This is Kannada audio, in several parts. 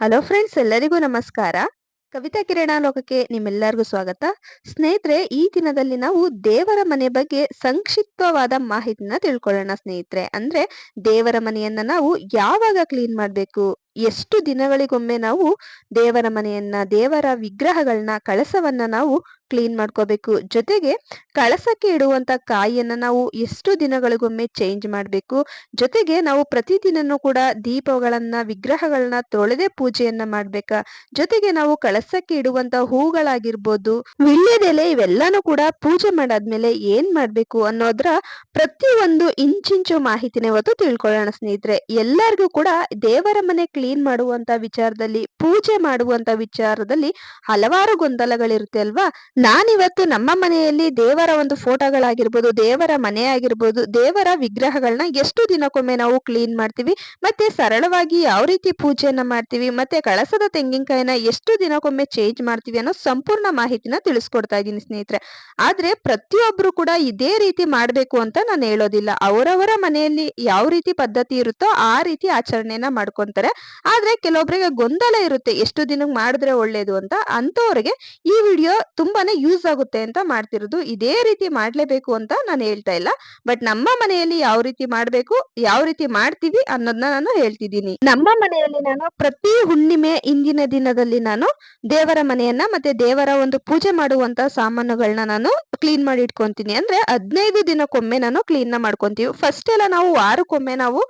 ಹಲೋ ಫ್ರೆಂಡ್ಸ್ ಎಲ್ಲರಿಗೂ ನಮಸ್ಕಾರ. ಕವಿತಾ ಕಿರಣ ಲೋಕಕ್ಕೆ ನಿಮ್ಮೆಲ್ಲರಿಗೂ ಸ್ವಾಗತ. ಸ್ನೇಹಿತರೆ, ಈ ದಿನದಲ್ಲಿ ನಾವು ದೇವರ ಮನೆ ಬಗ್ಗೆ ಸಂಕ್ಷಿಪ್ತವಾದ ಮಾಹಿತಿನ ತಿಳ್ಕೊಳ್ಳೋಣ ಸ್ನೇಹಿತರೆ. ಅಂದ್ರೆ ದೇವರ ಮನೆಯನ್ನ ನಾವು ಯಾವಾಗ ಕ್ಲೀನ್ ಮಾಡ್ಬೇಕು? ಎಷ್ಟು ದಿನಗಳಿಗೊಮ್ಮೆ ನಾವು ದೇವರ ಮನೆಯನ್ನ, ದೇವರ ವಿಗ್ರಹಗಳನ್ನ, ಕಳಸವನ್ನ ನಾವು ಕ್ಲೀನ್ ಮಾಡ್ಕೋಬೇಕು. ಜೊತೆಗೆ ಕಳಸಕ್ಕೆ ಇಡುವಂತ ಕಾಯಿಯನ್ನ ನಾವು ಎಷ್ಟು ದಿನಗಳಿಗೊಮ್ಮೆ ಚೇಂಜ್ ಮಾಡಬೇಕು. ಜೊತೆಗೆ ನಾವು ಪ್ರತಿದಿನನೂ ಕೂಡ ದೀಪಗಳನ್ನ, ವಿಗ್ರಹಗಳನ್ನ ತೊಳೆದೆ ಪೂಜೆಯನ್ನ ಮಾಡ್ಬೇಕಾ? ಜೊತೆಗೆ ನಾವು ಕಳಸಕ್ಕೆ ಇಡುವಂತ ಹೂಗಳಾಗಿರ್ಬೋದು, ವಿಳ್ಯದೆಲೆ ಇವೆಲ್ಲಾನು ಕೂಡ ಪೂಜೆ ಮಾಡಾದ್ಮೇಲೆ ಏನ್ ಮಾಡ್ಬೇಕು ಅನ್ನೋದ್ರ ಪ್ರತಿಯೊಂದು ಇಂಚಿಂಚು ಮಾಹಿತಿನೇ ಹೊತ್ತು ತಿಳ್ಕೊಳ್ಳೋಣ ಸ್ನೇಹಿತರೆ. ಎಲ್ಲರಿಗೂ ಕೂಡ ದೇವರ ಮನೆ ಕ್ಲೀನ್ ಮಾಡುವಂತ ವಿಚಾರದಲ್ಲಿ, ಪೂಜೆ ಮಾಡುವಂತ ವಿಚಾರದಲ್ಲಿ ಹಲವಾರು ಗೊಂದಲಗಳಿರುತ್ತೆ ಅಲ್ವಾ? ನಾನಿವತ್ತು ನಮ್ಮ ಮನೆಯಲ್ಲಿ ದೇವರ ಒಂದು ಫೋಟೋಗಳಾಗಿರ್ಬೋದು, ದೇವರ ಮನೆ ಆಗಿರ್ಬೋದು ದೇವರ ವಿಗ್ರಹಗಳನ್ನ ಎಷ್ಟು ದಿನಕ್ಕೊಮ್ಮೆ ನಾವು ಕ್ಲೀನ್ ಮಾಡ್ತೀವಿ, ಮತ್ತೆ ಸರಳವಾಗಿ ಯಾವ ರೀತಿ ಪೂಜೆಯನ್ನ ಮಾಡ್ತೀವಿ, ಮತ್ತೆ ಕಳಸದ ತೆಂಗಿನಕಾಯಿನ ಎಷ್ಟು ದಿನಕ್ಕೊಮ್ಮೆ ಚೇಂಜ್ ಮಾಡ್ತೀವಿ ಅನ್ನೋ ಸಂಪೂರ್ಣ ಮಾಹಿತಿನ ತಿಳಿಸ್ಕೊಡ್ತಾ ಇದ್ದೀನಿ ಸ್ನೇಹಿತರೆ. ಆದ್ರೆ ಪ್ರತಿಯೊಬ್ರು ಕೂಡ ಇದೇ ರೀತಿ ಮಾಡಬೇಕು ಅಂತ ನಾನು ಹೇಳೋದಿಲ್ಲ. ಅವರವರ ಮನೆಯಲ್ಲಿ ಯಾವ ರೀತಿ ಪದ್ಧತಿ ಇರುತ್ತೋ ಆ ರೀತಿ ಆಚರಣೆಯನ್ನ ಮಾಡ್ಕೊಂತಾರೆ. ಆದ್ರೆ ಕೆಲವೊಬ್ಬರಿಗೆ ಗೊಂದಲ ಇರುತ್ತೆ ಎಷ್ಟು ದಿನಕ್ಕೆ ಮಾಡಿದ್ರೆ ಒಳ್ಳೇದು ಅಂತ ಅಂಥವ್ರಿಗೆ ಈ ವಿಡಿಯೋ ತುಂಬಾನೇ ಯೂಸ್ ಆಗುತ್ತೆ ಅಂತ ಮಾಡ್ತಿರೋದು. ಇದೇ ರೀತಿ ಮಾಡ್ಲೇಬೇಕು ಅಂತ ನಾನು ಹೇಳ್ತಾ ಇಲ್ಲ. ಬಟ್ ನಮ್ಮ ಮನೆಯಲ್ಲಿ ಯಾವ ರೀತಿ ಮಾಡ್ಬೇಕು, ಯಾವ ರೀತಿ ಮಾಡ್ತೀವಿ ಅನ್ನೋದನ್ನ ನಾನು ಹೇಳ್ತಿದ್ದೀನಿ. ನಮ್ಮ ಮನೆಯಲ್ಲಿ ನಾನು ಪ್ರತಿ ಹುಣ್ಣಿಮೆ ಇಂದಿನ ದಿನದಲ್ಲಿ ನಾನು ದೇವರ ಮನೆಯನ್ನ ಮತ್ತೆ ದೇವರ ಒಂದು ಪೂಜೆ ಮಾಡುವಂತ ಸಾಮಾನುಗಳನ್ನ ನಾನು ಕ್ಲೀನ್ ಮಾಡಿ ಇಟ್ಕೊಂತೀನಿ. ಅಂದ್ರೆ ಹದಿನೈದು ದಿನಕ್ಕೊಮ್ಮೆ ನಾನು ಕ್ಲೀನ್ನ ಮಾಡ್ಕೊಂತೀವಿ. ಫಸ್ಟ್ ಎಲ್ಲ ನಾವು ವಾರಕ್ಕೊಮ್ಮೆ ನಾವು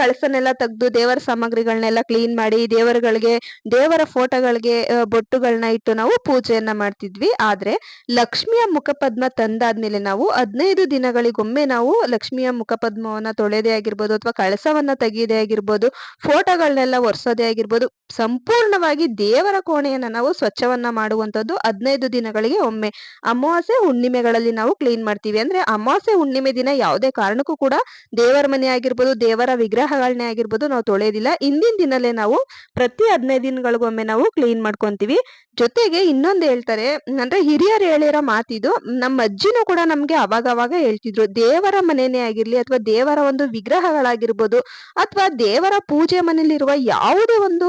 ಕಳಸನೆಲ್ಲ ತೆಗೆದು ದೇವರ ಸಾಮಗ್ರಿಗಳನ್ನೆಲ್ಲ ಕ್ಲೀನ್ ಮಾಡಿ ದೇವರುಗಳಿಗೆ, ದೇವರ ಫೋಟೋಗಳಿಗೆ ಬೊಟ್ಟುಗಳನ್ನ ಇಟ್ಟು ನಾವು ಪೂಜೆಯನ್ನ ಮಾಡ್ತಿದ್ವಿ. ಆದ್ರೆ ಲಕ್ಷ್ಮಿಯ ಮುಖಪದ್ಮ ತಂದಾದ್ಮೇಲೆ ನಾವು ಹದಿನೈದು ದಿನಗಳಿಗೊಮ್ಮೆ ನಾವು ಲಕ್ಷ್ಮಿಯ ಮುಖಪದ್ಮವನ್ನ ತೊಳೆದೇ ಆಗಿರ್ಬೋದು ಅಥವಾ ಕಳಸವನ್ನ ತೆಗೆಯದೇ ಆಗಿರ್ಬೋದು ಫೋಟೋಗಳನ್ನೆಲ್ಲ ಒರೆಸೋದೇ ಆಗಿರ್ಬೋದು, ಸಂಪೂರ್ಣವಾಗಿ ದೇವರ ಕೋಣೆಯನ್ನ ನಾವು ಸ್ವಚ್ಛವನ್ನ ಮಾಡುವಂತದ್ದು ಹದಿನೈದು ದಿನಗಳಿಗೆ ಒಮ್ಮೆ. ಅಮಾವಾಸ್ಯೆ ಹುಣ್ಣಿಮೆಗಳಲ್ಲಿ ನಾವು ಕ್ಲೀನ್ ಮಾಡ್ತೀವಿ. ಅಂದ್ರೆ ಅಮಾವಾಸ್ಯೆ ಹುಣ್ಣಿಮೆ ದಿನ ಯಾವುದೇ ಕಾರಣಕ್ಕೂ ಕೂಡ ದೇವರ ಮನೆ ಆಗಿರ್ಬೋದು, ದೇವರ ವಿಗ್ರಹಗಳನ್ನೇ ಆಗಿರ್ಬೋದು ನಾವು ತೊಳೆಯೋದಿಲ್ಲ. ಇಂದಿನ ದಿನಲ್ಲೇ ನಾವು ಪ್ರತಿ ಹದಿನೈದು ದಿನಗಳಿಗೊಮ್ಮೆ ನಾವು ಕ್ಲೀನ್ ಮಾಡ್ಕೊಂತೀವಿ. ಜೊತೆಗೆ ಇನ್ನೊಂದು ಹೇಳ್ತಾರೆ, ಅಂದ್ರೆ ಹಿರಿಯರು ಹೇಳಿರೋ ಮಾತಿದು, ನಮ್ಮ ಅಜ್ಜಿನೂ ಕೂಡ ನಮ್ಗೆ ಅವಾಗ ಅವಾಗ ಹೇಳ್ತಿದ್ರು, ದೇವರ ಮನೆನೇ ಆಗಿರ್ಲಿ ಅಥವಾ ದೇವರ ಒಂದು ವಿಗ್ರಹಗಳಾಗಿರ್ಬೋದು ಅಥವಾ ದೇವರ ಪೂಜೆ ಮನೆಯಲ್ಲಿರುವ ಯಾವುದೇ ಒಂದು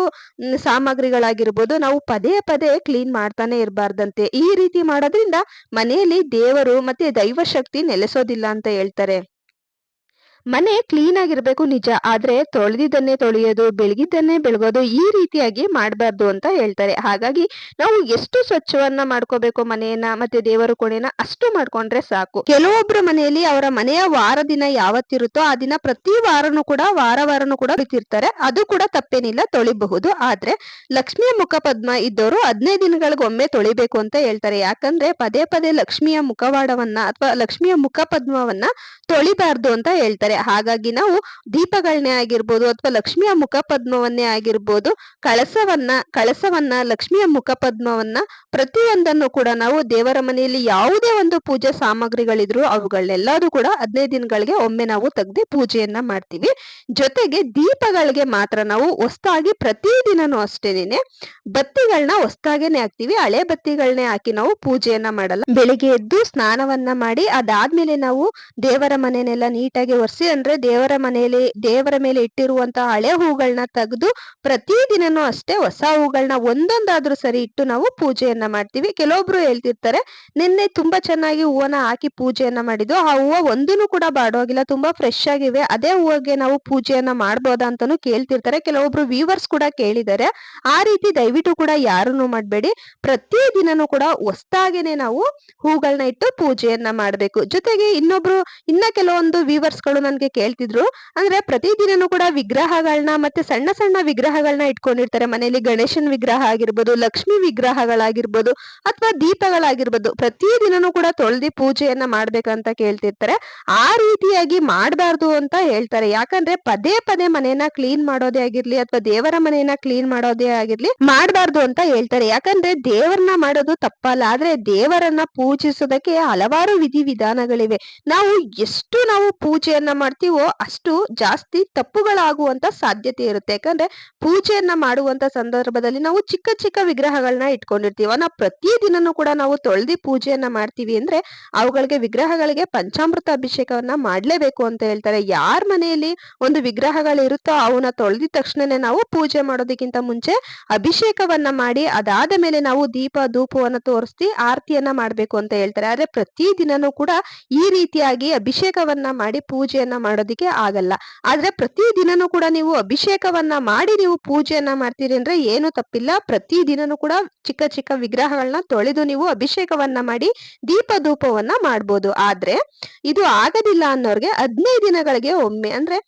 ಸಾಮಗ್ರಿಗಳಾಗಿರ್ಬೋದು, ನಾವು ಪದೇ ಪದೇ ಕ್ಲೀನ್ ಮಾಡ್ತಾನೆ ಇರಬಾರ್ದಂತೆ. ಈ ರೀತಿ ಮಾಡೋದ್ರಿಂದ ಮನೆಯಲ್ಲಿ ದೇವರು ಮತ್ತೆ ದೈವ ಶಕ್ತಿ ನೆಲೆಸೋದಿಲ್ಲ ಅಂತ ಹೇಳ್ತಾರೆ. ಮನೆ ಕ್ಲೀನ್ ಆಗಿರ್ಬೇಕು ನಿಜ, ಆದ್ರೆ ತೊಳೆದಿದ್ದನ್ನೇ ತೊಳೆಯೋದು ಬೆಳಗಿದ್ದನ್ನೇ ಬೆಳಗೋದು ಈ ರೀತಿಯಾಗಿ ಮಾಡಬಾರ್ದು ಅಂತ ಹೇಳ್ತಾರೆ. ಹಾಗಾಗಿ ನಾವು ಎಷ್ಟು ಸ್ವಚ್ಛವನ್ನ ಮಾಡ್ಕೋಬೇಕು ಮನೆಯನ್ನ, ಮತ್ತೆ ದೇವರ ಕೋಣೆನ ಅಷ್ಟು ಮಾಡ್ಕೊಂಡ್ರೆ ಸಾಕು. ಕೆಲವೊಬ್ಬರ ಮನೆಯಲ್ಲಿ ಅವರ ಮನೆಯ ವಾರ ದಿನ ಯಾವತ್ತಿರುತ್ತೋ ಆ ದಿನ ಪ್ರತಿ ವಾರನೂ ಕೂಡ ವಾರ ವಾರನು ಕೂಡ ಬಿತ್ತಿರ್ತಾರೆ. ಅದು ಕೂಡ ತಪ್ಪೇನಿಲ್ಲ, ತೊಳಿಬಹುದು. ಆದ್ರೆ ಲಕ್ಷ್ಮಿಯ ಮುಖ ಪದ್ಮ ಇದ್ದವರು ಹದಿನೈದು ದಿನಗಳಿಗೊಮ್ಮೆ ತೊಳಿಬೇಕು ಅಂತ ಹೇಳ್ತಾರೆ. ಯಾಕಂದ್ರೆ ಪದೇ ಪದೇ ಲಕ್ಷ್ಮಿಯ ಮುಖವಾಡವನ್ನ ಅಥವಾ ಲಕ್ಷ್ಮಿಯ ಮುಖ ಪದ್ಮವನ್ನ ತೊಳಿಬಾರ್ದು ಅಂತ ಹೇಳ್ತಾರೆ. ಹಾಗಾಗಿ ನಾವು ದೀಪಗಳನ್ನೇ ಆಗಿರ್ಬೋದು ಅಥವಾ ಲಕ್ಷ್ಮಿಯ ಮುಖಪದ್ಮವನ್ನೇ ಆಗಿರ್ಬೋದು ಕಳಸವನ್ನ ಕಳಸವನ್ನ, ಲಕ್ಷ್ಮಿಯ ಮುಖಪದ್ಮವನ್ನ ಪ್ರತಿಯೊಂದನ್ನು ಕೂಡ ನಾವು ದೇವರ ಮನೆಯಲ್ಲಿ ಯಾವುದೇ ಒಂದು ಪೂಜಾ ಸಾಮಗ್ರಿಗಳಿದ್ರು ಅವುಗಳನ್ನೆಲ್ಲರೂ ಕೂಡ ಹದಿನೈದು ದಿನಗಳಿಗೆ ಒಮ್ಮೆ ನಾವು ತೆಗೆದು ಪೂಜೆಯನ್ನ ಮಾಡ್ತೀವಿ. ಜೊತೆಗೆ ದೀಪಗಳಿಗೆ ಮಾತ್ರ ನಾವು ಹೊಸದಾಗಿ ಪ್ರತಿದಿನನೂ ಅಷ್ಟೇನೆ ಬತ್ತಿಗಳನ್ನ ಹೊಸದಾಗೇನೆ ಹಾಕ್ತಿವಿ. ಹಳೆ ಬತ್ತಿಗಳನ್ನೇ ಹಾಕಿ ನಾವು ಪೂಜೆಯನ್ನ ಮಾಡಲ್ಲ. ಬೆಳಿಗ್ಗೆ ಎದ್ದು ಸ್ನಾನವನ್ನ ಮಾಡಿ ಅದಾದ್ಮೇಲೆ ನಾವು ದೇವರ ಮನೆಯನ್ನೆಲ್ಲ ನೀಟಾಗಿ ಒರೆಸಿ ಅಂದ್ರೆ ದೇವರ ಮನೆಯಲ್ಲಿ, ದೇವರ ಮೇಲೆ ಇಟ್ಟಿರುವಂತಹ ಹಳೆ ಹೂಗಳನ್ನ ತೆಗೆದು ಪ್ರತಿದಿನನೂ ಅಷ್ಟೇ ಹೊಸ ಹೂಗಳನ್ನ ಒಂದೊಂದಾದ್ರೂ ಸರಿ ಇಟ್ಟು ನಾವು ಪೂಜೆಯನ್ನ ಮಾಡ್ತೀವಿ. ಕೆಲವೊಬ್ರು ಹೇಳ್ತಿರ್ತಾರೆ, ನಿನ್ನೆ ತುಂಬಾ ಚೆನ್ನಾಗಿ ಹೂವನ್ನ ಹಾಕಿ ಪೂಜೆಯನ್ನ ಮಾಡಿದ್ದು ಆ ಹೂವ ಒಂದೂ ಕೂಡ ಬಾಡೋಗಿಲ್ಲ, ತುಂಬಾ ಫ್ರೆಶ್ ಆಗಿವೆ. ಅದೇ ಹೂವಗೆ ನಾವು ಪೂಜೆಯನ್ನ ಮಾಡ್ಬೋದಾ ಅಂತಾನು ಕೇಳ್ತಿರ್ತಾರೆ. ಕೆಲವೊಬ್ರು ವ್ಯೂವರ್ಸ್ ಕೂಡ ಕೇಳಿದ್ದಾರೆ. ಆ ರೀತಿ ದಯವಿಟ್ಟು ಕೂಡ ಯಾರನ್ನು ಮಾಡಬೇಡಿ. ಪ್ರತಿ ದಿನನೂ ಕೂಡ ಹೊಸ್ದಾಗೇನೆ ನಾವು ಹೂಗಳನ್ನ ಇಟ್ಟು ಪೂಜೆಯನ್ನ ಮಾಡ್ಬೇಕು. ಜೊತೆಗೆ ಇನ್ನೊಬ್ರು, ಇನ್ನ ಕೆಲವೊಂದು ವ್ಯೂವರ್ಸ್ ನನ್ಗೆ ಕೇಳ್ತಿದ್ರು. ಅಂದ್ರೆ ಪ್ರತಿದಿನನೂ ಕೂಡ ವಿಗ್ರಹಗಳನ್ನ ಮತ್ತೆ ಸಣ್ಣ ಸಣ್ಣ ವಿಗ್ರಹಗಳನ್ನ ಇಟ್ಕೊಂಡಿರ್ತಾರೆ. ಮನೆಯಲ್ಲಿ ಗಣೇಶನ್ ವಿಗ್ರಹ ಆಗಿರ್ಬೋದು, ಲಕ್ಷ್ಮಿ ವಿಗ್ರಹಗಳಾಗಿರ್ಬೋದು ಅಥವಾ ದೀಪಗಳಾಗಿರ್ಬೋದು. ಪ್ರತಿ ದಿನನೂ ಕೂಡ ತೊಳ್ದಿ ಪೂಜೆಯನ್ನ ಮಾಡ್ಬೇಕಂತ ಕೇಳ್ತಿರ್ತಾರೆ. ಆ ರೀತಿಯಾಗಿ ಮಾಡಬಾರ್ದು ಅಂತ ಹೇಳ್ತಾರೆ. ಯಾಕಂದ್ರೆ ಪದೇ ಪದೇ ಮನೆಯನ್ನ ಕ್ಲೀನ್ ಮಾಡೋದೇ ಆಗಿರ್ಲಿ ಅಥವಾ ದೇವರ ಮನೆಯನ್ನ ಕ್ಲೀನ್ ಮಾಡೋದೇ ಆಗಿರ್ಲಿ ಮಾಡಬಾರ್ದು ಅಂತ ಹೇಳ್ತಾರೆ. ಯಾಕಂದ್ರೆ ದೇವರನ್ನ ಮಾಡೋದು ತಪ್ಪಲ್ಲ. ಆದ್ರೆ ದೇವರನ್ನ ಪೂಜಿಸೋದಕ್ಕೆ ಹಲವಾರು ವಿಧಿ ವಿಧಾನಗಳಿವೆ ನಾವು ಎಷ್ಟು ನಾವು ಪೂಜೆಯನ್ನ ಮಾಡ್ತೀವೋ ಅಷ್ಟು ಜಾಸ್ತಿ ತಪ್ಪುಗಳಾಗುವಂತ ಸಾಧ್ಯತೆ ಇರುತ್ತೆ. ಯಾಕಂದ್ರೆ ಪೂಜೆಯನ್ನ ಮಾಡುವಂತ ಸಂದರ್ಭದಲ್ಲಿ ನಾವು ಚಿಕ್ಕ ಚಿಕ್ಕ ವಿಗ್ರಹಗಳನ್ನ ಇಟ್ಕೊಂಡಿರ್ತೀವಿ, ನಾವು ಪ್ರತಿ ದಿನನೂ ಕೂಡ ನಾವು ತೊಳೆದಿ ಪೂಜೆಯನ್ನ ಮಾಡ್ತೀವಿ ಅಂದ್ರೆ ಅವುಗಳಿಗೆ ವಿಗ್ರಹಗಳಿಗೆ ಪಂಚಾಮೃತ ಅಭಿಷೇಕವನ್ನ ಮಾಡ್ಲೇಬೇಕು ಅಂತ ಹೇಳ್ತಾರೆ. ಯಾರ ಮನೆಯಲ್ಲಿ ಒಂದು ವಿಗ್ರಹಗಳು ಇರುತ್ತೋ ಅವನ್ನ ತೊಳೆದಿದ ತಕ್ಷಣನೇ ನಾವು ಪೂಜೆ ಮಾಡೋದಕ್ಕಿಂತ ಮುಂಚೆ ಅಭಿಷೇಕವನ್ನ ಮಾಡಿ ಅದಾದ ಮೇಲೆ ನಾವು ದೀಪ, ಧೂಪವನ್ನ ತೋರಿಸಿ ಆರತಿಯನ್ನ ಮಾಡ್ಬೇಕು ಅಂತ ಹೇಳ್ತಾರೆ. ಆದ್ರೆ ಪ್ರತಿ ದಿನನೂ ಕೂಡ ಈ ರೀತಿಯಾಗಿ ಅಭಿಷೇಕವನ್ನ ಮಾಡಿ ಪೂಜೆಯನ್ನ ಮಾಡೋದಿಕ್ಕೆ ಆಗಲ್ಲ. ಆದ್ರೆ ಪ್ರತಿ ದಿನನೂ ಕೂಡ ನೀವು ಅಭಿಷೇಕವನ್ನ ಮಾಡಿ ನೀವು ಪೂಜೆಯನ್ನ ಮಾಡ್ತೀರಿ ಅಂದ್ರೆ ಏನು ತಪ್ಪಿಲ್ಲ. ಪ್ರತಿ ದಿನನೂ ಕೂಡ ಚಿಕ್ಕ ಚಿಕ್ಕ ವಿಗ್ರಹಗಳನ್ನ ತೊಳೆದು ನೀವು ಅಭಿಷೇಕವನ್ನ ಮಾಡಿ ದೀಪ ಧೂಪವನ್ನ ಮಾಡ್ಬೋದು. ಆದ್ರೆ ಇದು ಆಗದಿಲ್ಲ ಅನ್ನೋರ್ಗೆ ಹದಿನೈದು ದಿನಗಳಿಗೆ ಒಮ್ಮೆ ಅಂದ್ರೆ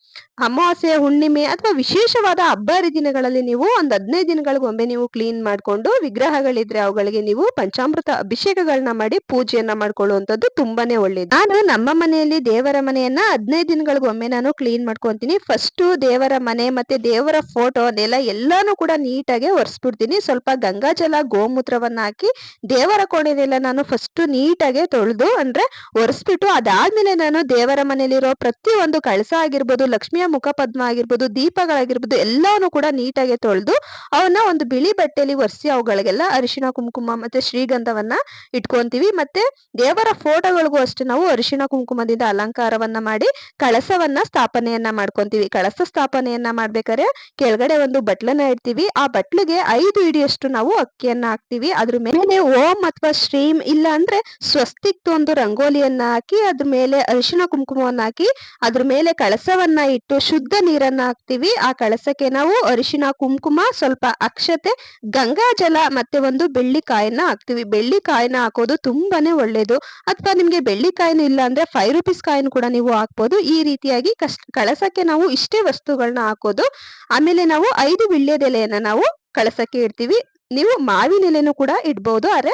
ಅಮಾವಾಸ್ಯೆ, ಹುಣ್ಣಿಮೆ ಅಥವಾ ವಿಶೇಷವಾದ ಹಬ್ಬ ಹರಿದಿನಗಳಲ್ಲಿ ನೀವು ಒಂದು ಹದಿನೈದು ದಿನಗಳಿಗೊಮ್ಮೆ ನೀವು ಕ್ಲೀನ್ ಮಾಡ್ಕೊಂಡು ವಿಗ್ರಹಗಳಿದ್ರೆ ಅವುಗಳಿಗೆ ನೀವು ಪಂಚಾಮೃತ ಅಭಿಷೇಕಗಳನ್ನ ಮಾಡಿ ಪೂಜೆಯನ್ನ ಮಾಡ್ಕೊಳ್ಳುವಂತದ್ದು ತುಂಬಾನೇ ಒಳ್ಳೇದು. ನಾನು ನಮ್ಮ ಮನೆಯಲ್ಲಿ ದೇವರ ಮನೆಯನ್ನ ಹದಿನೈದು ದಿನಗಳಿಗೊಮ್ಮೆ ನಾನು ಕ್ಲೀನ್ ಮಾಡ್ಕೊಂತೀನಿ. ಫಸ್ಟ್ ದೇವರ ಮನೆ ಮತ್ತೆ ದೇವರ ಫೋಟೋ ಅದೆಲ್ಲ ಎಲ್ಲಾನು ಕೂಡ ನೀಟಾಗಿ ಒರೆಸ್ಬಿಡ್ತೀನಿ. ಸ್ವಲ್ಪ ಗಂಗಾಜಲ, ಗೋಮೂತ್ರವನ್ನ ಹಾಕಿ ದೇವರ ಕೋಣೆನೆಲ್ಲ ನಾನು ಫಸ್ಟ್ ನೀಟಾಗಿ ತೊಳೆದು ಅಂದ್ರೆ ಒರೆಸ್ಬಿಟ್ಟು ಅದಾದ್ಮೇಲೆ ನಾನು ದೇವರ ಮನೆಯಲ್ಲಿರೋ ಪ್ರತಿ ಒಂದು ಕಳಸ ಆಗಿರ್ಬೋದು ಲಕ್ಷ್ಮಿಯ ಮುಖ ಪದ್ಮ ಆಗಿರ್ಬೋದು ದೀಪಗಳಾಗಿರ್ಬೋದು, ಎಲ್ಲಾನು ಕೂಡ ನೀಟಾಗಿ ತೊಳೆದು ಅವನ್ನ ಒಂದು ಬಿಳಿ ಬಟ್ಟೆಯಲ್ಲಿ ಒರೆಸಿ ಅವುಗಳಿಗೆಲ್ಲ ಅರಿಶಿನ ಕುಂಕುಮ ಮತ್ತೆ ಶ್ರೀಗಂಧವನ್ನ ಇಟ್ಕೊಂತೀವಿ. ಮತ್ತೆ ದೇವರ ಫೋಟೋಗಳಿಗೂ ಅಷ್ಟೇ ನಾವು ಅರಿಶಿನ ಕುಂಕುಮದಿಂದ ಅಲಂಕಾರವನ್ನ ಮಾಡಿ ಕಳಸವನ್ನ ಸ್ಥಾಪನೆಯನ್ನ ಮಾಡ್ಕೊಂತೀವಿ. ಕಳಸ ಸ್ಥಾಪನೆಯನ್ನ ಮಾಡ್ಬೇಕಾದ್ರೆ ಕೆಳಗಡೆ ಒಂದು ಬಟ್ಲನ್ನ ಇಡ್ತೀವಿ. ಆ ಬಟ್ಲಿಗೆ ಐದು ಇಡಿಯಷ್ಟು ನಾವು ಅಕ್ಕಿಯನ್ನ ಹಾಕ್ತಿವಿ. ಅದ್ರ ಮೇಲೆ ಓಂ ಅಥವಾ ಶ್ರೀಮ್ ಇಲ್ಲ ಅಂದ್ರೆ ಸ್ವಸ್ತಿಕ್ ಒಂದು ರಂಗೋಲಿಯನ್ನ ಹಾಕಿ ಅದ್ರ ಮೇಲೆ ಅರಿಶಿನ ಕುಂಕುಮವನ್ನ ಹಾಕಿ ಅದ್ರ ಮೇಲೆ ಕಳಸವನ್ನ ಇಟ್ಟು ಶುದ್ಧ ನೀರನ್ನ ಹಾಕ್ತಿವಿ. ಆ ಕಳಸಕ್ಕೆ ನಾವು ಅರಿಶಿನ ಕುಂಕುಮ, ಸ್ವಲ್ಪ ಅಕ್ಷತೆ, ಗಂಗಾ ಜಲ ಮತ್ತೆ ಒಂದು ಬೆಳ್ಳಿ ಕಾಯನ್ನ ಹಾಕ್ತಿವಿ. ಬೆಳ್ಳಿ ಕಾಯನ್ನ ಹಾಕೋದು ತುಂಬಾನೇ ಒಳ್ಳೇದು. ಅಥವಾ ನಿಮ್ಗೆ ಬೆಳ್ಳಿ ಕಾಯಿನ ಇಲ್ಲ ಅಂದ್ರೆ ಫೈವ್ ರುಪೀಸ್ ಕಾಯಿನ ಕೂಡ ನೀವು ಹಾಕ್ಬೋದು. ಈ ರೀತಿಯಾಗಿ ಕಷ್ಟ ಕಳಸಕ್ಕೆ ನಾವು ಇಷ್ಟೇ ವಸ್ತುಗಳನ್ನ ಹಾಕೋದು. ಆಮೇಲೆ ನಾವು ಐದು ವಿಳ್ಯದೆಲೆಯನ್ನ ನಾವು ಕಳಸಕ್ಕೆ ಇಡ್ತೀವಿ. ನೀವು ಮಾವಿನ ಎಲೆನೂ ಕೂಡ ಇಡ್ಬೋದು, ಆದ್ರೆ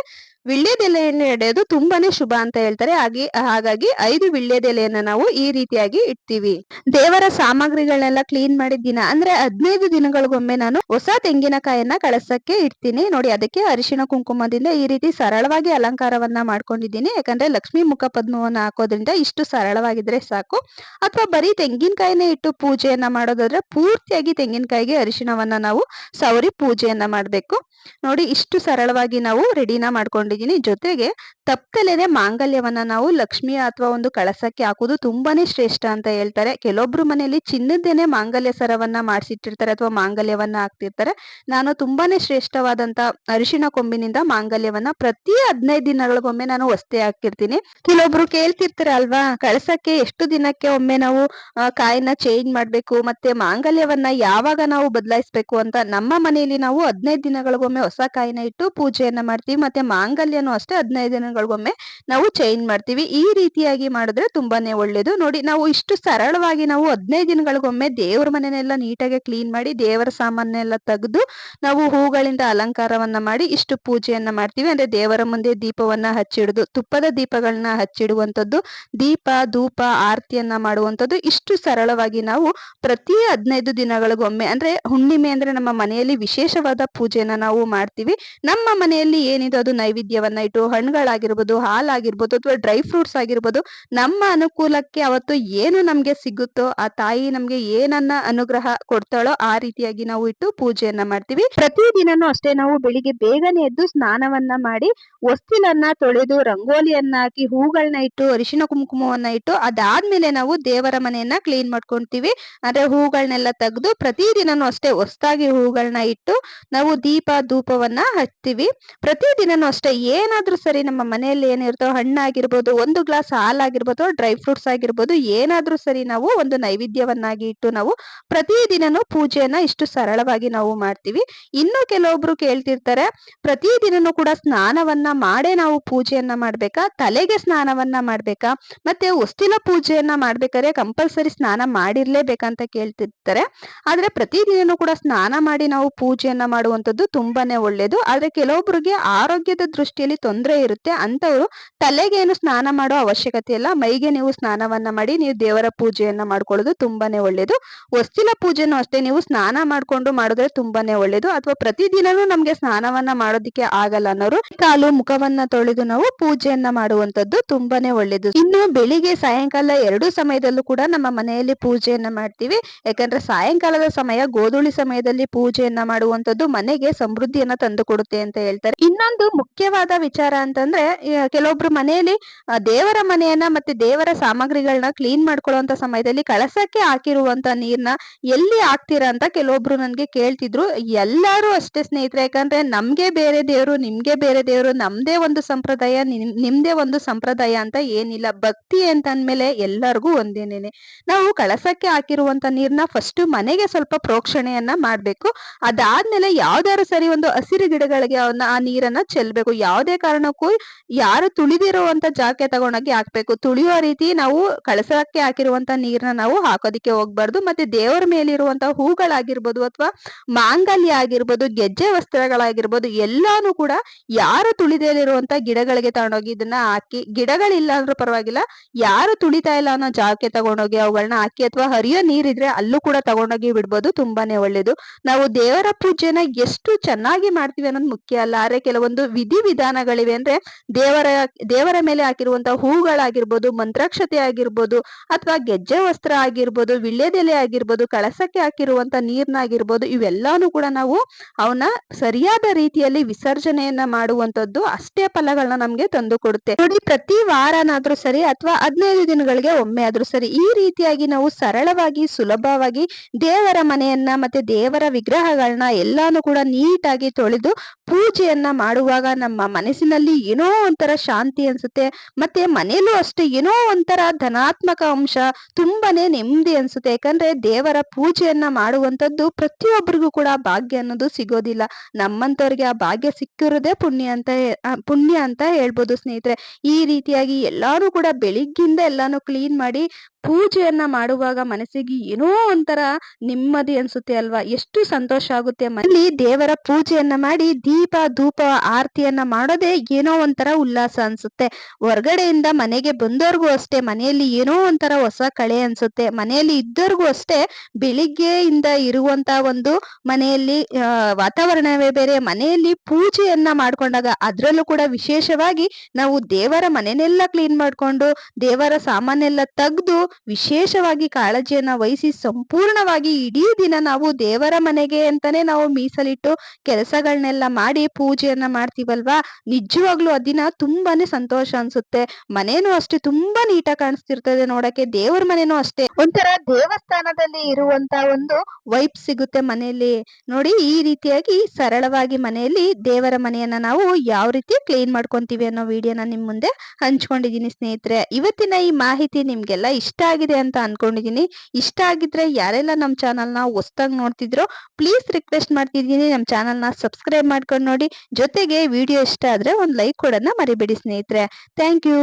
ವಿಳ್ಯದೆಲೆಯನ್ನು ಎಡೆಯೋದು ತುಂಬಾನೇ ಶುಭ ಅಂತ ಹೇಳ್ತಾರೆ. ಹಾಗೆ, ಹಾಗಾಗಿ ಐದು ವಿಳ್ಯದೆಲೆಯನ್ನ ನಾವು ಈ ರೀತಿಯಾಗಿ ಇಡ್ತೀವಿ. ದೇವರ ಸಾಮಗ್ರಿಗಳನ್ನೆಲ್ಲ ಕ್ಲೀನ್ ಮಾಡಿದ ದಿನ, ಅಂದ್ರೆ ಹದಿನೈದು ದಿನಗಳಿಗೊಮ್ಮೆ ನಾನು ಹೊಸ ತೆಂಗಿನಕಾಯನ್ನ ಕಳಸಕ್ಕೆ ಇಡ್ತೀನಿ. ನೋಡಿ, ಅದಕ್ಕೆ ಅರಿಶಿಣ ಕುಂಕುಮದಿಂದ ಈ ರೀತಿ ಸರಳವಾಗಿ ಅಲಂಕಾರವನ್ನ ಮಾಡ್ಕೊಂಡಿದ್ದೀನಿ. ಯಾಕಂದ್ರೆ ಲಕ್ಷ್ಮೀ ಮುಖ ಪದ್ಮವನ್ನ ಹಾಕೋದ್ರಿಂದ ಇಷ್ಟು ಸರಳವಾಗಿದ್ರೆ ಸಾಕು. ಅಥವಾ ಬರೀ ತೆಂಗಿನಕಾಯಿನೇ ಇಟ್ಟು ಪೂಜೆಯನ್ನ ಮಾಡೋದಾದ್ರೆ ಪೂರ್ತಿಯಾಗಿ ತೆಂಗಿನಕಾಯಿಗೆ ಅರಿಶಿಣವನ್ನ ನಾವು ಸವರಿ ಪೂಜೆಯನ್ನ ಮಾಡ್ಬೇಕು. ನೋಡಿ ಇಷ್ಟು ಸರಳವಾಗಿ ನಾವು ರೆಡಿನ ಮಾಡ್ಕೊಂಡಿದೀನಿ. ಜೊತೆಗೆ ತಪ್ಪಲೆನೆ ಮಾಂಗಲ್ಯವನ್ನ ನಾವು ಲಕ್ಷ್ಮಿ ಅಥವಾ ಒಂದು ಕಳಸಕ್ಕೆ ಹಾಕೋದು ತುಂಬಾನೇ ಶ್ರೇಷ್ಠ ಅಂತ ಹೇಳ್ತಾರೆ. ಕೆಲವೊಬ್ರು ಮನೆಯಲ್ಲಿ ಚಿನ್ನದೇನೆ ಮಾಂಗಲ್ಯ ಸರವನ್ನ ಮಾಡಿಸಿಟ್ಟಿರ್ತಾರೆ ಅಥವಾ ಮಾಂಗಲ್ಯವನ್ನ ಹಾಕ್ತಿರ್ತಾರೆ. ನಾನು ತುಂಬಾನೇ ಶ್ರೇಷ್ಠವಾದಂತ ಅರಿಶಿಣ ಕೊಂಬಿನಿಂದ ಮಾಂಗಲ್ಯವನ್ನ ಪ್ರತಿ ಹದಿನೈದು ದಿನಗಳಿಗೊಮ್ಮೆ ನಾನು ವಸ್ತೆ ಹಾಕಿರ್ತೀನಿ ಕೆಲವೊಬ್ರು ಕೇಳ್ತಿರ್ತಾರೆ ಅಲ್ವಾ, ಕಳಸಕ್ಕೆ ಎಷ್ಟು ದಿನಕ್ಕೆ ಒಮ್ಮೆ ನಾವು ಕಾಯಿನ ಚೇಂಜ್ ಮಾಡ್ಬೇಕು, ಮತ್ತೆ ಮಾಂಗಲ್ಯವನ್ನ ಯಾವಾಗ ನಾವು ಬದಲಾಯಿಸ್ಬೇಕು ಅಂತ ನಮ್ಮ ಮನೆಯಲ್ಲಿ ನಾವು ಹದಿನೈದು ದಿನಗಳಿಗೊಮ್ಮೆ ಹೊಸ ಕಾಯಿನ ಇಟ್ಟು ಪೂಜೆಯನ್ನ ಮಾಡ್ತೀವಿ, ಮತ್ತೆ ಮಾಂಗಲ್ಯನೂ ಅಷ್ಟೇ ಹದಿನೈದು ದಿನಗಳಿಗೊಮ್ಮೆ ನಾವು ಚೇಂಜ್ ಮಾಡ್ತೀವಿ. ಈ ರೀತಿಯಾಗಿ ಮಾಡಿದ್ರೆ ತುಂಬಾನೇ ಒಳ್ಳೇದು. ನೋಡಿ, ನಾವು ಇಷ್ಟು ಸರಳವಾಗಿ ನಾವು ಹದಿನೈದು ದಿನಗಳಿಗೊಮ್ಮೆ ದೇವರ ಮನೆನೆಲ್ಲ ನೀಟಾಗಿ ಕ್ಲೀನ್ ಮಾಡಿ, ದೇವರ ಸಾಮಾನೆಲ್ಲ ತೆಗೆದು ನಾವು ಹೂಗಳಿಂದ ಅಲಂಕಾರವನ್ನ ಮಾಡಿ ಇಷ್ಟು ಪೂಜೆಯನ್ನ ಮಾಡ್ತೀವಿ. ಅಂದ್ರೆ ದೇವರ ಮುಂದೆ ದೀಪವನ್ನ ಹಚ್ಚಿಡುದು, ತುಪ್ಪದ ದೀಪಗಳನ್ನ ಹಚ್ಚಿಡುವಂತದ್ದು ದೀಪ, ಧೂಪ, ಆರತಿಯನ್ನ ಮಾಡುವಂತದ್ದು ಇಷ್ಟು ಸರಳವಾಗಿ ನಾವು ಪ್ರತಿ ಹದಿನೈದು ದಿನಗಳಿಗೊಮ್ಮೆ, ಅಂದ್ರೆ ಹುಣ್ಣಿಮೆ ಅಂದ್ರೆ ನಮ್ಮ ಮನೆಯಲ್ಲಿ ವಿಶೇಷವಾದ ಪೂಜೆನ ನಾವು ಮಾಡ್ತೀವಿ. ನಮ್ಮ ಮನೆಯಲ್ಲಿ ಏನಿದೆ ಅದು ನೈವೇದ್ಯವನ್ನ ಇಟ್ಟು ಹಣ್ಣುಗಳಾಗಿರ್ಬೋದು, ಹಾಲಾಗಿರ್ಬೋದು ಅಥವಾ ಡ್ರೈ ಫ್ರೂಟ್ಸ್ ಆಗಿರ್ಬೋದು, ನಮ್ಮ ಅನುಕೂಲಕ್ಕೆ ಅವತ್ತು ಏನು ನಮ್ಗೆ ಸಿಗುತ್ತೋ ಆ ತಾಯಿ ನಮ್ಗೆ ಏನನ್ನ ಅನುಗ್ರಹ ಕೊಡ್ತಾಳೋ ಆ ರೀತಿಯಾಗಿ ನಾವು ಇಟ್ಟು ಪೂಜೆಯನ್ನ ಮಾಡ್ತೀವಿ. ಪ್ರತಿ ದಿನನೂ ಅಷ್ಟೇ ನಾವು ಬೆಳಿಗ್ಗೆ ಬೇಗನೆ ಎದ್ದು ಸ್ನಾನವನ್ನ ಮಾಡಿ ಹೊಸ್ತಿಲನ್ನ ತೊಳೆದು ರಂಗೋಲಿಯನ್ನ ಹಾಕಿ ಹೂಗಳನ್ನ ಇಟ್ಟು ಅರಿಶಿನ ಕುಂಕುಮವನ್ನ ಇಟ್ಟು ಅದಾದ್ಮೇಲೆ ನಾವು ದೇವರ ಮನೆಯನ್ನ ಕ್ಲೀನ್ ಮಾಡ್ಕೊಂತೀವಿ. ಅಂದ್ರೆ ಹೂಗಳನ್ನೆಲ್ಲ ತೆಗೆದು ಪ್ರತಿ ದಿನನೂ ಅಷ್ಟೇ ಹೊಸ್ತಾಗಿ ಹೂಗಳನ್ನ ಇಟ್ಟು ನಾವು ದೀಪ ಧೂಪವನ್ನ ಹಚ್ತೀವಿ ಪ್ರತಿ ದಿನನೂ ಅಷ್ಟೇ, ಏನಾದ್ರೂ ಸರಿ ನಮ್ಮ ಮನೆಯಲ್ಲಿ ಏನಿರ್ತೋ ಹಣ್ಣಾಗಿರ್ಬೋದು, ಒಂದು ಗ್ಲಾಸ್ ಹಾಲಾಗಿರ್ಬೋದು, ಡ್ರೈ ಫ್ರೂಟ್ಸ್ ಆಗಿರ್ಬೋದು, ಏನಾದ್ರೂ ಸರಿ ನಾವು ಒಂದು ನೈವೇದ್ಯವನ್ನಾಗಿ ಇಟ್ಟು ನಾವು ಪ್ರತಿ ದಿನನೂ ಪೂಜೆಯನ್ನ ಇಷ್ಟು ಸರಳವಾಗಿ ನಾವು ಮಾಡ್ತೀವಿ. ಇನ್ನು ಕೆಲವೊಬ್ರು ಕೇಳ್ತಿರ್ತಾರೆ ಪ್ರತಿದಿನನೂ ಕೂಡ ಸ್ನಾನವನ್ನ ಮಾಡೇ ನಾವು ಪೂಜೆಯನ್ನ ಮಾಡ್ಬೇಕಾ? ತಲೆಗೆ ಸ್ನಾನವನ್ನ ಮಾಡ್ಬೇಕಾ? ಮತ್ತೆ ಉಸ್ತಿಲ ಪೂಜೆಯನ್ನ ಮಾಡ್ಬೇಕಾದ್ರೆ ಕಂಪಲ್ಸರಿ ಸ್ನಾನ ಮಾಡಿರ್ಲೇಬೇಕಂತ ಕೇಳ್ತಿರ್ತಾರೆ. ಆದ್ರೆ ಪ್ರತಿ ದಿನನೂ ಕೂಡ ಸ್ನಾನ ಮಾಡಿ ನಾವು ಪೂಜೆಯನ್ನ ಮಾಡುವಂತದ್ದು ತುಂಬಾ ತುಂಬಾನೇ ಒಳ್ಳೇದು. ಆದ್ರೆ ಕೆಲವೊಬ್ರಿಗೆ ಆರೋಗ್ಯದ ದೃಷ್ಟಿಯಲ್ಲಿ ತೊಂದರೆ ಇರುತ್ತೆ ಅಂತವ್ರು ತಲೆಗೆ ಏನು ಸ್ನಾನ ಮಾಡೋ ಅವಶ್ಯಕತೆ ಇಲ್ಲ. ಮೈಗೆ ನೀವು ಸ್ನಾನವನ್ನ ಮಾಡಿ, ನೀವು ದೇವರ ಪೂಜೆಯನ್ನ ಮಾಡ್ಕೊಳ್ಳೋದು ತುಂಬಾನೇ ಒಳ್ಳೇದು. ವಸ್ತಿಲ ಪೂಜೆನೂ ಅಷ್ಟೇ, ನೀವು ಸ್ನಾನ ಮಾಡ್ಕೊಂಡು ಮಾಡಿದ್ರೆ ತುಂಬಾನೇ ಒಳ್ಳೇದು. ಅಥವಾ ಪ್ರತಿದಿನನೂ ನಮ್ಗೆ ಸ್ನಾನವನ್ನ ಮಾಡೋದಿಕ್ಕೆ ಆಗಲ್ಲ ಅನ್ನೋರು, ಕಾಲು ಮುಖವನ್ನ ತೊಳೆದು ನಾವು ಪೂಜೆಯನ್ನ ಮಾಡುವಂತದ್ದು ತುಂಬಾನೇ ಒಳ್ಳೇದು. ಇನ್ನು ಬೆಳಿಗ್ಗೆ ಸಾಯಂಕಾಲ ಎರಡು ಸಮಯದಲ್ಲೂ ಕೂಡ ನಮ್ಮ ಮನೆಯಲ್ಲಿ ಪೂಜೆಯನ್ನ ಮಾಡ್ತೀವಿ. ಯಾಕಂದ್ರೆ ಸಾಯಂಕಾಲದ ಸಮಯ, ಗೋಧೂಳಿ ಸಮಯದಲ್ಲಿ ಪೂಜೆಯನ್ನ ಮಾಡುವಂತದ್ದು ಮನೆಗೆ ಸಮೃದ್ಧಿಯನ್ನ ತಂದು ಕೊಡುತ್ತೆ ಅಂತ ಹೇಳ್ತಾರೆ. ಇನ್ನೊಂದು ಮುಖ್ಯವಾದ ವಿಚಾರ ಅಂತಂದ್ರೆ ಕೆಲವೊಬ್ರು ಮನೆಯಲ್ಲಿ ದೇವರ ಮನೆಯನ್ನ ಮತ್ತೆ ದೇವರ ಸಾಮಗ್ರಿಗಳನ್ನ ಕ್ಲೀನ್ ಮಾಡ್ಕೊಳ್ಳುವಂತ ಸಮಯದಲ್ಲಿ ಕಳಸಕ್ಕೆ ಹಾಕಿರುವಂತ ನೀರ್ನ ಎಲ್ಲಿ ಹಾಕ್ತೀರಾ ಅಂತ ಕೆಲವೊಬ್ರು ನನ್ಗೆ ಕೇಳ್ತಿದ್ರು. ಎಲ್ಲಾರು ಅಷ್ಟೇ ಸ್ನೇಹಿತರೆ, ಯಾಕಂದ್ರೆ ನಮ್ಗೆ ಬೇರೆ ದೇವರು, ನಿಮ್ಗೆ ಬೇರೆ ದೇವ್ರು, ನಮ್ದೇ ಒಂದು ಸಂಪ್ರದಾಯ ನಿಮ್ದೇ ಒಂದು ಸಂಪ್ರದಾಯ ಅಂತ ಏನಿಲ್ಲ. ಭಕ್ತಿ ಅಂತ ಅಂದ್ಮೇಲೆ ಎಲ್ಲರಿಗೂ ಒಂದೇನೇನೆ. ನಾವು ಕಳಸಕ್ಕೆ ಹಾಕಿರುವಂತ ನೀರ್ನ ಫಸ್ಟ್ ಮನೆಗೆ ಸ್ವಲ್ಪ ಪ್ರೋಕ್ಷಣೆಯನ್ನ ಮಾಡ್ಬೇಕು. ಅದಾದ್ಮೇಲೆ ಯಾವ್ದಾದ್ರು ಸರಿ ಒಂದು ಹಸಿರು ಗಿಡಗಳಿಗೆ ಅವನ್ನ ಆ ನೀರನ್ನ ಚೆಲ್ಬೇಕು. ಯಾವುದೇ ಕಾರಣಕ್ಕೂ ಯಾರು ತುಳಿದಿರುವಂತ ಜಾಕೆ ತಗೊಂಡೋಗಿ ಹಾಕ್ಬೇಕು. ತುಳಿಯೋ ರೀತಿ ನಾವು ಕಳಸಕ್ಕೆ ಹಾಕಿರುವಂತ ನೀರನ್ನ ನಾವು ಹಾಕೋದಿಕ್ಕೆ ಹೋಗ್ಬಾರ್ದು. ಮತ್ತೆ ದೇವರ ಮೇಲಿರುವಂತ ಹೂಗಳಾಗಿರ್ಬೋದು ಅಥವಾ ಮಾಂಗಲ್ಯ ಆಗಿರ್ಬೋದು, ಗೆಜ್ಜೆ ವಸ್ತ್ರಗಳಾಗಿರ್ಬೋದು, ಎಲ್ಲಾನು ಕೂಡ ಯಾರು ತುಳಿದೇಲಿರುವಂತ ಗಿಡಗಳಿಗೆ ತಗೊಂಡೋಗಿ ಇದನ್ನ ಹಾಕಿ, ಗಿಡಗಳಿಲ್ಲ ಅಂದ್ರೂ ಪರವಾಗಿಲ್ಲ, ಯಾರು ತುಳಿತಾ ಇಲ್ಲ ಅನ್ನೋ ಜಾಕೆ ತಗೊಂಡೋಗಿ ಅವುಗಳನ್ನ ಹಾಕಿ ಅಥವಾ ಹರಿಯೋ ನೀರಿದ್ರೆ ಅಲ್ಲೂ ಕೂಡ ತಗೊಂಡೋಗಿ ಬಿಡ್ಬೋದು. ತುಂಬಾನೇ ಒಳ್ಳೇದು. ನಾವು ದೇವರ ಪೂಜೆನ ಎಷ್ಟು ಚೆನ್ನಾಗಿ ಮಾಡ್ತೀವಿ ಅನ್ನೋದು ಮುಖ್ಯ ಅಲ್ಲ. ಆದರೆ ಕೆಲವೊಂದು ವಿಧಿ ವಿಧಾನಗಳಿವೆ ಅಂದ್ರೆ ದೇವರ ದೇವರ ಮೇಲೆ ಹಾಕಿರುವಂತಹ ಹೂಗಳಾಗಿರ್ಬೋದು, ಮಂತ್ರಾಕ್ಷತೆ ಆಗಿರ್ಬೋದು, ಅಥವಾ ಗೆಜ್ಜೆ ವಸ್ತ್ರ ಆಗಿರ್ಬೋದು, ವಿಳ್ಯದೆಲೆ ಆಗಿರ್ಬೋದು, ಕಳಸಕ್ಕೆ ಹಾಕಿರುವಂತ ನೀರ್ನಾಗಿರ್ಬೋದು ಇವೆಲ್ಲಾನು ಕೂಡ ನಾವು ಅವನ್ನ ಸರಿಯಾದ ರೀತಿಯಲ್ಲಿ ವಿಸರ್ಜನೆಯನ್ನ ಮಾಡುವಂತದ್ದು ಅಷ್ಟೇ ಫಲಗಳನ್ನ ನಮ್ಗೆ ತಂದು ಕೊಡುತ್ತೆ. ನೋಡಿ, ಪ್ರತಿ ವಾರನಾದ್ರೂ ಸರಿ ಅಥವಾ ಹದಿನೈದು ದಿನಗಳಿಗೆ ಒಮ್ಮೆ ಆದ್ರೂ ಸರಿ ಈ ರೀತಿಯಾಗಿ ನಾವು ಸರಳವಾಗಿ, ಸುಲಭವಾಗಿ ದೇವರ ಮನೆಯನ್ನ ಮತ್ತೆ ದೇವರ ವಿಗ್ರಹಗಳನ್ನ ಎಲ್ಲಾನು ಕೂಡ ನೀಟಾಗಿ ತೊಳೆದು ಪೂಜೆಯನ್ನ ಮಾಡುವಾಗ ನಮ್ಮ ಮನಸ್ಸಿನಲ್ಲಿ ಏನೋ ಒಂಥರ ಶಾಂತಿ ಅನ್ಸುತ್ತೆ. ಮತ್ತೆ ಮನೆಯಲ್ಲೂ ಅಷ್ಟೇ ಏನೋ ಒಂಥರ ಧನಾತ್ಮಕ ಅಂಶ ತುಂಬಾನೇ ನೆಮ್ಮದಿ ಅನ್ಸುತ್ತೆ. ಯಾಕಂದ್ರೆ ದೇವರ ಪೂಜೆಯನ್ನ ಮಾಡುವಂತದ್ದು ಪ್ರತಿಯೊಬ್ಬರಿಗೂ ಕೂಡ ಭಾಗ್ಯ ಅನ್ನೋದು ಸಿಗೋದಿಲ್ಲ. ನಮ್ಮಂತವ್ರಿಗೆ ಆ ಭಾಗ್ಯ ಸಿಕ್ಕಿರೋದೇ ಪುಣ್ಯ ಅಂತ ಪುಣ್ಯ ಅಂತ ಹೇಳ್ಬೋದು ಸ್ನೇಹಿತರೆ. ಈ ರೀತಿಯಾಗಿ ಎಲ್ಲಾರು ಕೂಡ ಬೆಳಿಗ್ಗಿಂದ ಎಲ್ಲಾನು ಕ್ಲೀನ್ ಮಾಡಿ ಪೂಜೆಯನ್ನ ಮಾಡುವಾಗ ಮನಸ್ಸಿಗೆ ಏನೋ ಒಂಥರ ನೆಮ್ಮದಿ ಅನ್ಸುತ್ತೆ ಅಲ್ವಾ? ಎಷ್ಟು ಸಂತೋಷ ಆಗುತ್ತೆ ಮನೆಯಲ್ಲಿ ದೇವರ ಪೂಜೆಯನ್ನ ಮಾಡಿ ದೀಪ, ಧೂಪ, ಆರತಿಯನ್ನ ಮಾಡೋದೇ ಏನೋ ಒಂಥರ ಉಲ್ಲಾಸ ಅನ್ಸುತ್ತೆ. ಹೊರಗಡೆಯಿಂದ ಮನೆಗೆ ಬಂದವ್ರಿಗೂ ಅಷ್ಟೇ, ಮನೆಯಲ್ಲಿ ಏನೋ ಒಂಥರ ಹೊಸ ಕಳೆ ಅನ್ಸುತ್ತೆ. ಮನೆಯಲ್ಲಿ ಇದ್ದವ್ರಿಗೂ ಅಷ್ಟೇ, ಬೆಳಿಗ್ಗೆಯಿಂದ ಇರುವಂತ ಒಂದು ಮನೆಯಲ್ಲಿ ವಾತಾವರಣವೇ ಬೇರೆ. ಮನೆಯಲ್ಲಿ ಪೂಜೆಯನ್ನ ಮಾಡ್ಕೊಂಡಾಗ ಅದ್ರಲ್ಲೂ ಕೂಡ ವಿಶೇಷವಾಗಿ ನಾವು ದೇವರ ಮನೆನೆಲ್ಲ ಕ್ಲೀನ್ ಮಾಡ್ಕೊಂಡು, ದೇವರ ಸಾಮಾನೆಲ್ಲ ತೆಗ್ದು ವಿಶೇಷವಾಗಿ ಕಾಳಜಿಯನ್ನ ವಹಿಸಿ ಸಂಪೂರ್ಣವಾಗಿ ಇಡೀ ದಿನ ನಾವು ದೇವರ ಮನೆಗೆ ಅಂತಾನೆ ನಾವು ಮೀಸಲಿಟ್ಟು ಕೆಲಸಗಳನ್ನೆಲ್ಲ ಮಾಡಿ ಪೂಜೆಯನ್ನ ಮಾಡ್ತೀವಲ್ವಾ? ನಿಜವಾಗ್ಲೂ ಆ ದಿನ ತುಂಬಾನೇ ಸಂತೋಷ ಅನ್ಸುತ್ತೆ. ಮನೇನು ಅಷ್ಟೇ, ತುಂಬಾ ನೀಟಾಗಿ ಕಾಣಿಸ್ತಿರ್ತದೆ ನೋಡಕ್ಕೆ. ದೇವರ ಮನೇನು ಅಷ್ಟೇ. ಒಂಥರ ದೇವಸ್ಥಾನದಲ್ಲಿ ಇರುವಂತ ಒಂದು ವೈಪ್ ಸಿಗುತ್ತೆ ಮನೆಯಲ್ಲಿ. ನೋಡಿ, ಈ ರೀತಿಯಾಗಿ ಸರಳವಾಗಿ ಮನೆಯಲ್ಲಿ ದೇವರ ಮನೆಯನ್ನ ನಾವು ಯಾವ ರೀತಿ ಕ್ಲೀನ್ ಮಾಡ್ಕೊಂತೀವಿ ಅನ್ನೋ ವಿಡಿಯೋನ ನಿಮ್ ಮುಂದೆ ಹಂಚ್ಕೊಂಡಿದೀನಿ ಸ್ನೇಹಿತರೆ. ಇವತ್ತಿನ ಈ ಮಾಹಿತಿ ನಿಮ್ಗೆಲ್ಲ ಇಷ್ಟ ಆಗಿದೆ ಅಂತ ಅನ್ಕೊಂಡಿದೀನಿ. ಇಷ್ಟ ಆಗಿದ್ರೆ ಯಾರೆಲ್ಲ ನಮ್ಮ ಚಾನಲ್ನ ಹೊಸ್ದಾಗಿ ನೋಡ್ತಿದ್ರೋ ಪ್ಲೀಸ್ ರಿಕ್ವೆಸ್ಟ್ ಮಾಡ್ತಿದ್ದೀನಿ ನಮ್ಮ ಚಾನಲ್ನ ಸಬ್ಸ್ಕ್ರೈಬ್ ಮಾಡ್ಕೊಂಡು ನೋಡಿ. ಜೊತೆಗೆ ವಿಡಿಯೋ ಇಷ್ಟ ಆದ್ರೆ ಒಂದು ಲೈಕ್ ಕೊಡೋದನ್ನ ಮರಿಬೇಡಿ ಸ್ನೇಹಿತರೆ. Thank you